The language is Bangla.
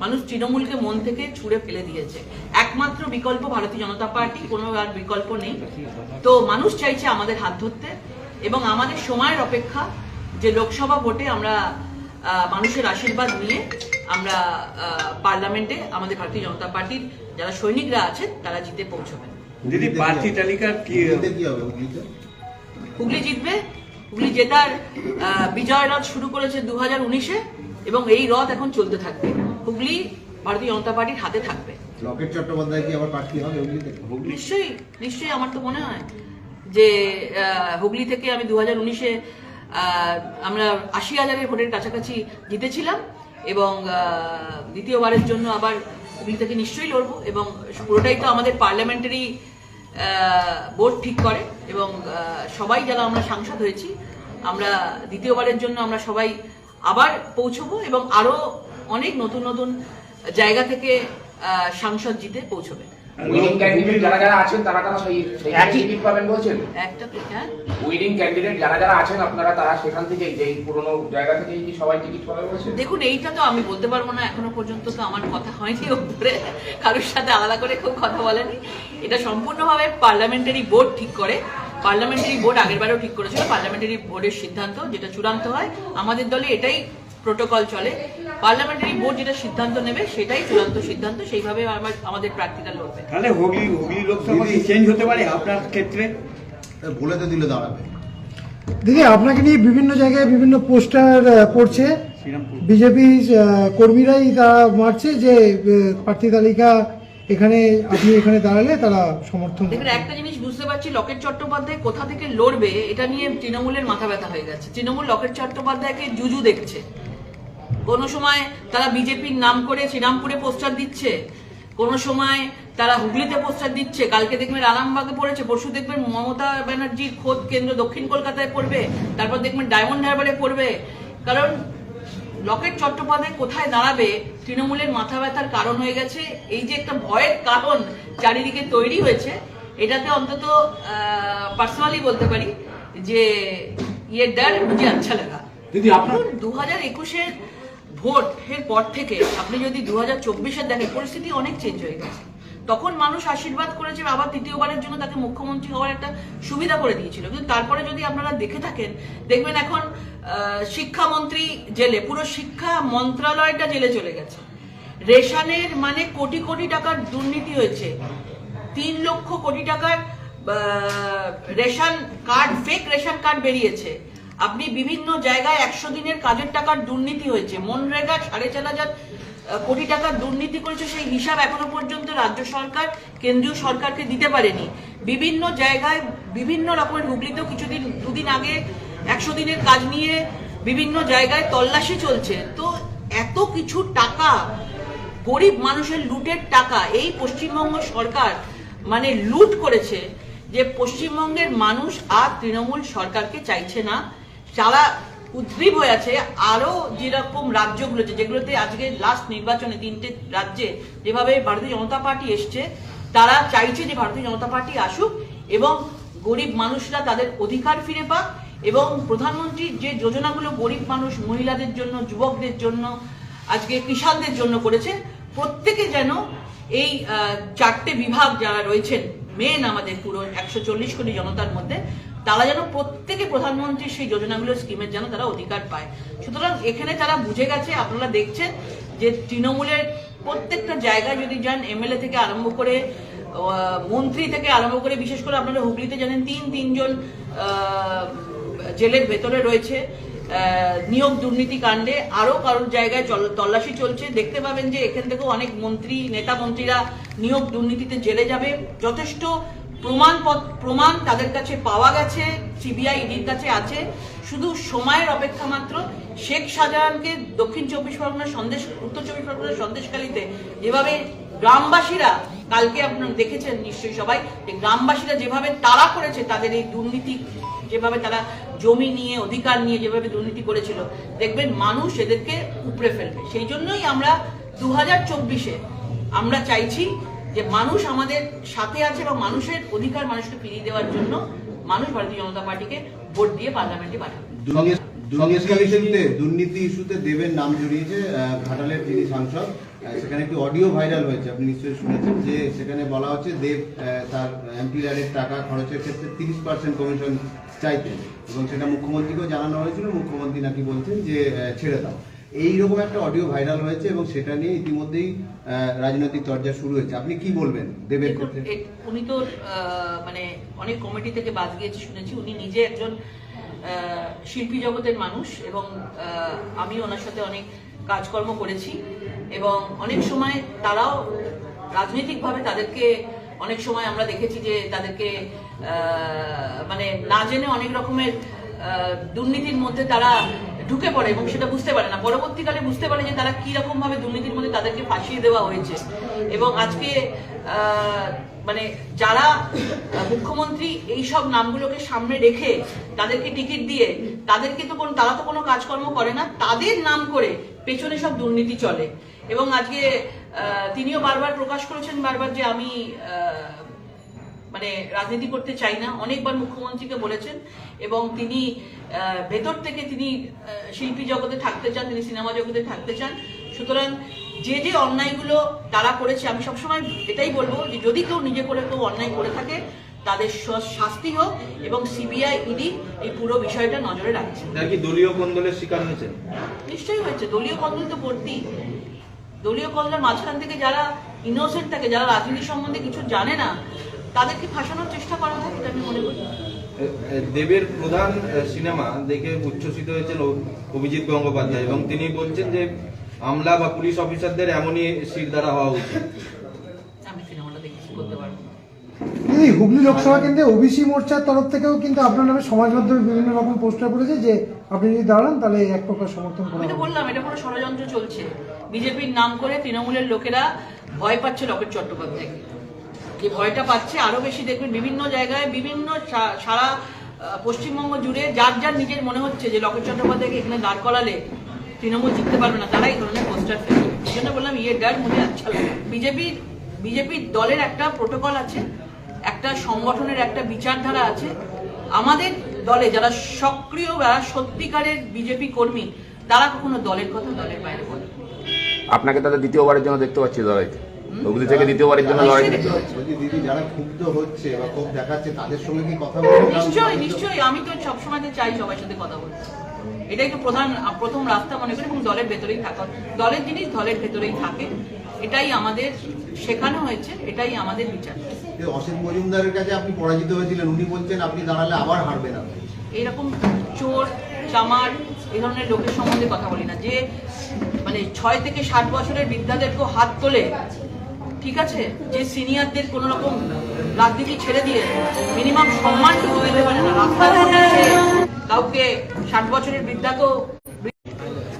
মানুষ তৃণমূলকে মন থেকে ছুঁড়ে ফেলে দিয়েছে। একমাত্র বিকল্প ভারতীয় জনতা পার্টি কোনো আর বিকল্প নেই। তো মানুষ চাইছে আমাদের হাত ধরতে এবং আমাদের সময়ের অপেক্ষা যে লোকসভা ভোটে আমরা আহ, মানুষের আশীর্বাদ নিয়ে আমরা আহ, পার্লামেন্টে আমাদের ভারতীয় জনতা পার্টির যারা সৈনিকরা আছেন তারা জিতে পৌঁছবেন দিদি প্রার্থী তালিকার কি হবে হুগলি জিতবে। হুগলি জেতার আহ, বিজয় রথ শুরু করেছে দু হাজার উনিশে এবং এই রথ এখন চলতে থাকবে। হুগলি ভারতীয় জনতা পার্টির হাতে থাকবে। লকেট চট্টোপাধ্যায় কি আবার প্রার্থী হবে হুগলিতে হুগলি? নিশ্চয়ই নিশ্চয়ই আমার তো মনে হয় যে হুগলি থেকে আমি দু হাজার উনিশে আমরা আশি হাজারের ভোটের কাছাকাছি জিতেছিলাম এবং দ্বিতীয়বারের জন্য আবার হুগলি থেকে নিশ্চয়ই লড়বো এবং পুরোটাই তো আমাদের পার্লামেন্টারি বোর্ড ঠিক করে এবং সবাই যারা আমরা সাংসদ হয়েছি আমরা দ্বিতীয়বারের জন্য আমরা সবাই আবার পৌঁছবো এবং আরও অনেক নতুন নতুন জায়গা থেকে সাংসদ জিতে পৌঁছবে। উইনিং ক্যান্ডিডেট যারা যারা আছেন তারা তারা সেই একই- টিকিট পাবেন বলছেন? একটা উইনিং ক্যান্ডিডেট যারা যারা আছেন আপনারা তারা সেখান থেকে যেই পুরনো জায়গা থেকে কি সবাই টিকিট পাবে বলছেন? দেখুন এইটা তো আমি বলতে পারব না এখনও পর্যন্ত তো আমার কথা হয়নি ওপরে কারোর সাথে আলাদা করে কেউ কথা বলেনি। এটা সম্পূর্ণভাবে পার্লামেন্টারি বোর্ড ঠিক করে। পার্লামেন্টারি বোর্ড আগেরবারও ঠিক করেছিল পার্লামেন্টারি বোর্ডের সিদ্ধান্ত যেটা চূড়ান্ত হয়। আমাদের দলে এটাই প্রোটোকল চলে। পার্লামেন্টারি বোর্ড যেটা সিদ্ধান্ত নেবে সেটাই চূড়ান্ত সিদ্ধান্ত সেইভাবে আমার আমাদের প্রার্থীরা লড়বে। তাহলে হুগলি হুগলি লোকসভা কি চেঞ্জ হতে পারে আপনার ক্ষেত্রে? বলে তো দিলে দাঁড়াবে। দিদি আপনাকে নিয়ে বিভিন্ন জায়গায় বিভিন্ন পোস্টার পড়ছে। বিজেপি কর্মীরাই তারা মারছে যে প্রার্থী তালিকা এখানে আপনি এখানে দাঁড়ালে তারা সমর্থন দেখুন একটা জিনিস বুঝতে পারছি লকেট চট্টোপাধ্যায় কোথা থেকে লড়বে এটা নিয়ে তৃণমূলের মাথা ব্যথা হয়ে গেছে। তৃণমূল লকেট চট্টোপাধ্যায়কে জুজু দেখছে। কোনো সময় তারা বিজেপির নাম করে শ্রীরামপুরে পোস্টার দিচ্ছে কোনো সময় তারা হুগলিতে পোস্টার দিচ্ছে কালকে দেখবেন আরামবাগে পড়েছে পরশু দেখবেন মমতা ব্যানার্জির খোদ কেন্দ্র দক্ষিণ কলকাতায় পড়বে তারপর দেখবেন ডায়মন্ড হারবারে পড়বে। কারণ লকেট চট্টোপাধ্যায় কোথায় দাঁড়াবে তৃণমূলের মাথা ব্যথার কারণ হয়ে গেছে এই যে একটা ভয়ের কারণ চারিদিকে তৈরি হয়েছে এটাতে অন্তত পার্সোনালি বলতে পারি যে ইয়ে ডার মুঝে আচ্ছা লাগা। দিদি আপনার দু হাজার একুশের ভোটের পর থেকে আপনি যদি দু হাজার চব্বিশের দেখেন, পরিস্থিতি অনেক চেঞ্জ হয়ে গেছে। তখন মানুষ আশীর্বাদ করেছে, আবার তৃতীয়বারের জন্য তাকে মুখ্যমন্ত্রী হওয়ার একটা সুবিধা করে দিয়েছিল। কিন্তু তারপরে যদি আপনারা দেখে থাকেন, দেখবেন এখন শিক্ষামন্ত্রী জেলে, পুরো শিক্ষা মন্ত্রণালয়টা জেলে চলে গেছে। রেশনের মানে কোটি কোটি টাকার দুর্নীতি হয়েছে। তিন লক্ষ কোটি টাকার ration card fake ration card বেরিয়েছে। আপনি বিভিন্ন জায়গায় একশো দিনের কাজের টাকার দুর্নীতি হয়েছে। মনরেগা, সাড়ে চার হাজার কোটি টাকার দুর্নীতি করেছে সেই হিসাব এখনও পর্যন্ত রাজ্য সরকার, কেন্দ্রীয় সরকারকে দিতে পারেনি। বিভিন্ন জায়গায় বিভিন্ন রকমের হুগলিতেও কিছুদিন, দুদিন আগে একশো দিনের কাজ নিয়ে বিভিন্ন জায়গায় তল্লাশি চলছে। তো এত কিছু টাকা, গরিব মানুষের লুটের টাকা এই পশ্চিমবঙ্গ সরকার মানে লুট করেছে যে পশ্চিমবঙ্গের মানুষ আর তৃণমূল সরকারকে চাইছে না। যারা উদ্গ্রীব হয়ে আছে, আরও যেরকম রাজ্যগুলোতে যেগুলোতে আজকে লাস্ট নির্বাচনে তিনটে রাজ্যে যেভাবে ভারতীয় জনতা পার্টি এসছে, তারা চাইছে যে ভারতীয় জনতা পার্টি আসুক এবং গরিব মানুষরা তাদের অধিকার ফিরে পাক এবং প্রধানমন্ত্রীর যে যোজনাগুলো গরিব মানুষ, মহিলাদের জন্য, যুবকদের জন্য, আজকে কিষানদের জন্য করেছে, প্রত্যেকে যেন এই চারটে বিভাগ যারা রয়েছেন মেন আমাদের পুরো একশো চল্লিশ কোটি জনতার মধ্যে, তারা যেন প্রত্যেকে প্রধানমন্ত্রীর সেই যোজনাগুলো স্কিমের যেন তারা অধিকার পায়। সুতরাং এখানে তারা বুঝে গেছে, আপনারা দেখছেন যে তৃণমূলের প্রত্যেকটা জায়গায় যদি যান, এমএলএ থেকে আরম্ভ করে মন্ত্রী থেকে আরম্ভ করে, বিশেষ করে আপনারা হুগলিতে জানেন, তিন, তিনজন জেলের ভেতরে রয়েছে। নিয়োগ দুর্নীতি কাণ্ডে আরও কারোর জায়গায় তল্লাশি চলছে। দেখতে পাবেন যে এখান থেকেও অনেক মন্ত্রী, নেতা মন্ত্রীরা নিয়োগ দুর্নীতিতে জেলে যাবে। যথেষ্ট প্রমাণ প্রমাণ তাদের কাছে পাওয়া গেছে, সিবিআই ইডির কাছে আছে। শুধু সময়ের অপেক্ষা মাত্র। শেখ শাহজাহানকে দক্ষিণ চব্বিশ পরগনার সন্দেশ উত্তর চব্বিশ পরগনার সন্দেশকালীতে যেভাবে গ্রামবাসীরা, কালকে আপনারা দেখেছেন নিশ্চয়ই সবাই, যে গ্রামবাসীরা যেভাবে তাড়া করেছে তাদের এই দুর্নীতি যেভাবে তারা জমি নিয়ে, অধিকার নিয়ে যেভাবে দুর্নীতি করেছিল, দেখবেন মানুষ এদেরকে উপড়ে ফেলবে। সেই জন্যই আমরা দু হাজার চব্বিশে আমরা চাইছি যে মানুষ আমাদের সাথে আছে এবং মানুষের অধিকার মানুষকে ফিরিয়ে দেওয়ার জন্য মানুষ ভারতীয় জনতা পার্টিকে ভোট দিয়ে পার্লামেন্টে পাঠাবে। দুর্নীতি ইস্যুতে দেবের নাম জড়িয়েছে ঘাটালের যিনি সাংসদ সেখানে একটি অডিও ভাইরাল হয়েছে আপনি নিশ্চয়ই শুনেছেন যে সেখানে বলা হচ্ছে দেব তার টাকা খরচের ক্ষেত্রে তিরিশ পার্সেন্ট কমিশন চাইতেন এবং সেটা মুখ্যমন্ত্রীকেও জানানো হয়েছিল মুখ্যমন্ত্রী নাকি বলছেন যে ছেড়ে দাও। এইরকম একটা অডিও ভাইরাল হয়েছে এবং সেটা নিয়ে ইতিমধ্যেই রাজনৈতিক চর্চা শুরু হয়েছে। আপনি কি বলবেন দেবের ক্ষেত্রে? উনি তো মানে অনেক কমিটি থেকে বাদ গিয়েছে শুনেছি। উনি নিজে একজন শিল্পী জগতের মানুষ এবং আমি ওনার সাথে অনেক কাজকর্ম করেছি এবং অনেক সময় তারাও রাজনৈতিকভাবে তাদেরকে, অনেক সময় আমরা দেখেছি যে তাদেরকে মানে না জেনে অনেক রকমের দুর্নীতির মধ্যে তারা ঢুকে পড়ে এবং সেটা বুঝতে পারে না। পরবর্তীকালে বুঝতে পারে যে তারা কীরকমভাবে দুর্নীতির মধ্যে তাদেরকে ফাঁসিয়ে দেওয়া হয়েছে। এবং আজকে মানে যারা মুখ্যমন্ত্রী এই সব নামগুলোকে সামনে রেখে তাদেরকে টিকিট দিয়ে, তাদেরকে তো কোনো, তারা তো কোনো কাজকর্ম করে না, তাদের নাম করে পেছনে সব দুর্নীতি চলে। এবং আজকে তিনিও বারবার প্রকাশ করেছেন বারবার যে আমি মানে রাজনীতি করতে চাই না। অনেকবার মুখ্যমন্ত্রীকে বলেছেন এবং তিনি ভেতর থেকে তিনি শিল্পী জগতে থাকতে চান, তিনি সিনেমা জগতে থাকতে চান। সুতরাং যে যে অন্যায়গুলো তারা করেছে আমি সবসময় এটাই বলব যে যদি কেউ নিজে করে কেউ অন্যায় করে থাকে তাদের শাস্তি হোক এবং সিবিআই ইডি এই পুরো বিষয়টা নজরে রাখছে। দলীয় কোন্দলের শিকার হয়েছে? নিশ্চয়ই হয়েছে। দলীয় কন্দল তো ভর্তি। দলীয় কন্দলের মাঝখান থেকে যারা ইনোসেন্ট থাকে যারা রাজনীতি সম্বন্ধে কিছু জানে না তাদেরকে ফাঁসানোর চেষ্টা করা হয় এটা আমি মনে করি। দেবের প্রধান সিনেমা দেখে উচ্ছ্বসিত হয়েছেন অভিজিৎ গঙ্গোপাধ্যায় এবং তিনি বলছেন যে আমলা বা পুলিশ অফিসারদের এমনই শির দ্বারা হওয়া উচিত। এই হুগলি লোকসভা কেন্দ্রে ওবিসি মোর্চার তরফ থেকেও কিন্তু আপনার নামে সমাজ মাধ্যমে বিভিন্ন রকম পোস্টার করেছে যে আপনি যদি দাঁড়ান তাহলে এক প্রকার সমর্থন করা আমি তো বললাম এটা পুরো ষড়যন্ত্র চলছে। বিজেপির নাম করে তৃণমূলের লোকেরা ভয় পাচ্ছে লকেট চট্টোপাধ্যায়কে। যে ভয়টা পাচ্ছে আরও বেশি দেখবেন বিভিন্ন জায়গায় বিভিন্ন সারা পশ্চিমবঙ্গ জুড়ে যার যার নিজের মনে হচ্ছে যে লকেট চট্টোপাধ্যায়কে এখানে দাঁড় করালে তৃণমূল জিততে পারবে না তারা এই ধরনের পোস্টার ফেলবে এই জন্য বললাম ইয়ে ডার মুঝে আচ্ছা বিজেপির বিজেপির দলের একটা প্রোটোকল আছে একটা সংগঠনের একটা বিচারধারা আছে। আমাদের দলে যারা সক্রিয় যারা সত্যিকারের বিজেপি কর্মী তারা কখনো দলের কথা দলের বাইরে বলে আপনাকে তাদের দ্বিতীয়বারের জন্য দেখতে পাচ্ছি লড়াইতে? হুগলি থেকে দ্বিতীয়বারের জন্য লড়াই দিদি যারা ক্ষুব্ধ হচ্ছে বা ক্ষোভ দেখাচ্ছে তাদের সঙ্গে কি কথা বলবেন নিশ্চয়ই নিশ্চয়ই। আমি তো সবসময় চাই সবার সাথে কথা বলতে। এটাই তো প্রধান প্রথম রাস্তা মনে করি এবং দলের ভেতরেই থাকা। দলের জিনিস দলের ভেতরেই থাকে। এটাই আমাদের শেখানো হয়েছে এটাই আমাদের বিচার। অসিত মজুমদারের কাছে আপনি পরাজিত হয়েছিলেন। উনি বলছেন আপনি দাঁড়ালে আবার হারবেন আপনি এইরকম চোর চামার এই ধরনের লোকের সম্বন্ধে কথা বলি না। যে মানে ছয় থেকে ষাট বছরের বৃদ্ধাদেরকেও হাত তোলে ঠিক আছে? যে সিনিয়রদের কোন রকম রাজনীতি ছেড়ে দিয়ে মিনিমাম সম্মানটুকু দিতে পারে না। রাস্তার কাউকে ষাট বছরের বৃদ্ধাকেও